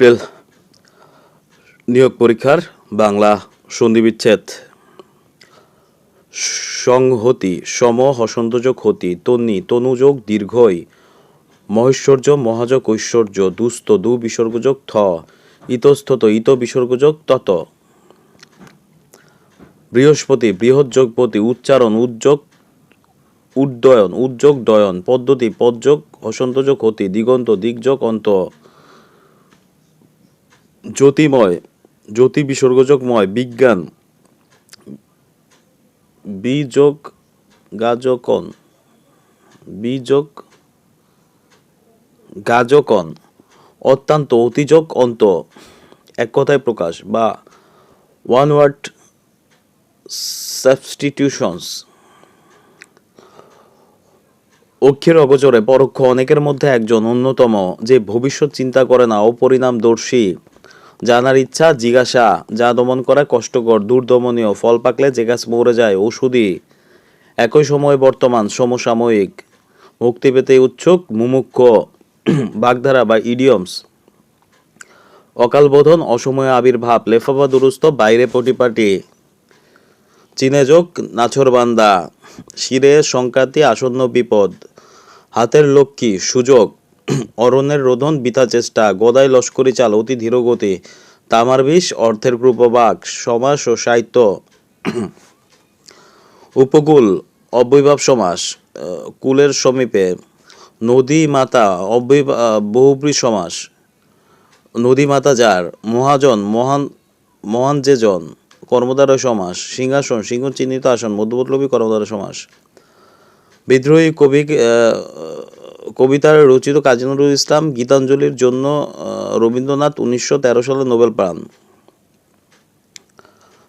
April নিয়োগ পরীক্ষার বাংলা সন্ধিবিচ্ছেদ। সংহতি, সম হসন্তযোগ হতি, তন্নি, তনুযোগ দীর্ঘই, মহেশ্বর্য, মহাযোগ ঐশ্বর্য, দুস্থ, দু বিসর্গযোগ থ ইতস্থত ইত বিসর্গযোগ তত। বৃহস্পতি, বৃহৎ যোগপতি, উচ্চারণ উদ্যোগ উদ্দয়ন উদ্যোগ দয়ন, পদ্ধতি, পদযোগ, হসন্তযোগ হতি, দিগন্ত দিগযোগ অন্ত। জ্যোতিময়, জ্যোতি বিসর্গযোগময়, বিজ্ঞান বিযোগ গাজকন বিযোগ গাজকন অত্যন্ত অতিযোগ অন্ত, এক কথায় প্রকাশ, বা ওয়ান ওয়ার্ড সাবস্টিটিউশনস অক্ষের অগোচরে পরোক্ষ অনেকের মধ্যে একজন অন্যতম, যে ভবিষ্যৎ চিন্তা করে না, অপরিণামদর্শী। জানার ইচ্ছা, জিজ্ঞাসা। যা দমন করা কষ্টকর, দুর্দমনীয়, ফল পাকলে যে গাছ মরে যায় ওষুধি একই সময়ে বর্তমান সমসাময়িক। মুক্তি পেতে উৎসুক মুমুক্ষ বাগধারা বা ইডিয়মস। অকাল বোধন, অসময়ে আবির্ভাব, লেফাফা দুরুস্ত বাইরে পটিপাটি চীনেযোগ নাছরবান্দা শিরে সংক্রান্তি, আসন্ন বিপদ। হাতের লক্ষ্মী, সুযোগ। অরণ্যের রোধন বৃথা চেষ্টা, গদাই লস্করি চাল অতি ধীরগতি তামার বিষ অর্থের গ্রুপবাক সমাস ও সাহিত্য। উপকূল, অব্যয়ভাব সমাস কুলের সমীপে, নদী মাতা বহুব্রী সমাস, নদী মাতা যার, মহাজন, মহান মহান যে জন কর্মদ্বারা সমাস, সিংহাসন সিংহ চিহ্নিত আসন মধ্যবর্তী কর্মদ্বারা সমাস। বিদ্রোহী কবি কবিতার রচিত কাজী নজরুল ইসলাম গীতাঞ্জলির জন্য রবীন্দ্রনাথ উনিশশো তেরো সালে নোবেল পান।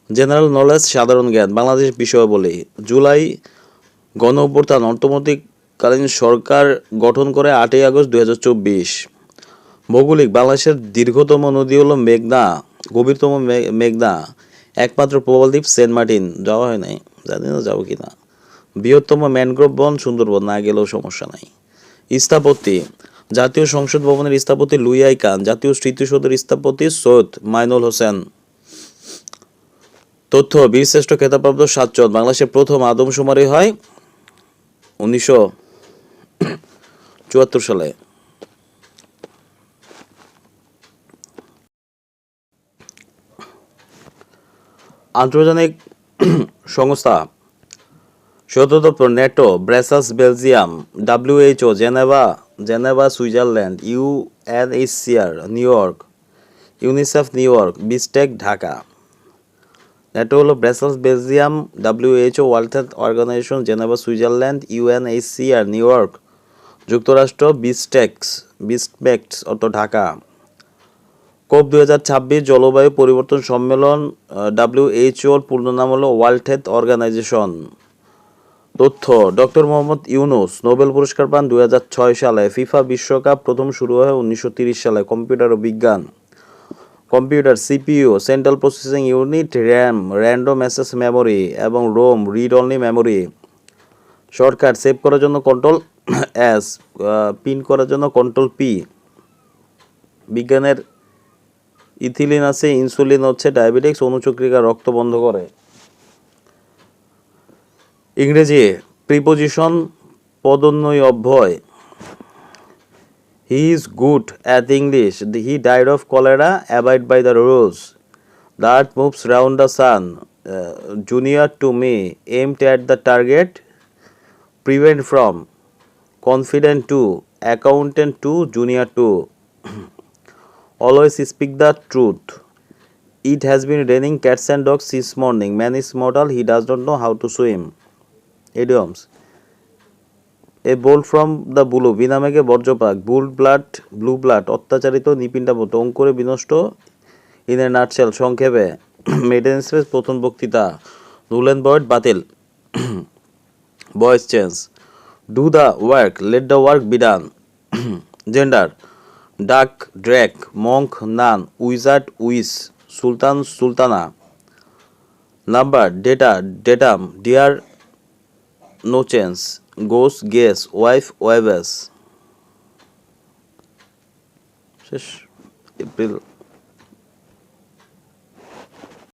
জেনারেল নলেজ সাধারণ জ্ঞান, বাংলাদেশ বিষয়াবলী জুলাই গণ অভ্যুত্থান অর্থনৈতিককালীন সরকার গঠন করে আটই আগস্ট দু হাজার চব্বিশ। ভৌগোলিক, বাংলাদেশের দীর্ঘতম নদী হলো মেঘনা, গভীরতম মেঘনা। একমাত্র প্রবাল দ্বীপ সেন্ট মার্টিন। যাওয়া হয় নাই। জানি না যাব কি না বৃহত্তম ম্যানগ্রোভ বন সুন্দরবন, না গেলেও সমস্যা নাই। স্থাপত্যি, জাতীয় সংসদ ভবনের স্থাপতি লুইয়াই খান জাতীয় স্মৃতিসৌধের স্থাপতি সৈয়দ মাইনুল হোসেন। তথ্য, বীরশ্রেষ্ঠ খেতাবপ্রাপ্ত সাতচন বাংলাদেশের প্রথম আদমশুমারি হয় উনিশশো চুয়াত্তর সালে। আন্তর্জাতিক সংস্থা সদর NATO Brussels Belgium, WHO, Geneva Geneva, Switzerland UNHCR New York, UNICEF, New York, BIMSTEC, Dhaka. NATO হলো Brussels, Belgium, WHO, World Health Organization, Geneva, Switzerland UNHCR New York. যুক্তরাষ্ট্র, বিস্টেক্স বিস্টমেক্স অর্থ ঢাকা। কোপ দু ছাব্বিশ জলবায়ু পরিবর্তন সম্মেলন ডাব্লিউএইচওর পূর্ণ নাম হলো ওয়ার্ল্ড হেলথ অর্গানাইজেশন। তথ্য, ডক্টর মোহাম্মদ ইউনুস নোবেল পুরস্কার পান দু হাজার ছয় সালে। ফিফা বিশ্বকাপ প্রথম শুরু হয় উনিশশো সালে, কম্পিউটার ও বিজ্ঞান। Computer, CPU, central processing unit, RAM, random access memory এবং ROM, read only memory. Shortcut save করার জন্য কন্ট্রোল এস পিন করার জন্য কন্ট্রোল পি। বিজ্ঞানের ইথিলিন আছে, ইনসুলিন হচ্ছে ডায়াবেটিক্স, অনুচক্রিকা, রক্ত বন্ধ করে। ইংরেজি প্রিপোজিশন পদোন্নয় অভ্যয় he is good at English he died of cholera abide by the rules that moves round the sun junior to me aimed at the target prevent from confident to accountant to junior to always speak the truth it has been raining cats and dog since morning Man is mortal, he does not know how to swim. Idioms. A bolt from the blue. বিনামেকে বর্জ্যপাক বুল blood blue blood অত্যাচারিত নিপিণ্ডাবত অঙ্কুরে বিনষ্ট in a nutshell সংক্ষেপে maiden space প্রথম বক্তৃতা rule void বাতিল voice change do the work let the work be done gender duck drake monk nun wizard witch sultan sultana number data datum deer no change goose geese wife wives শেষ April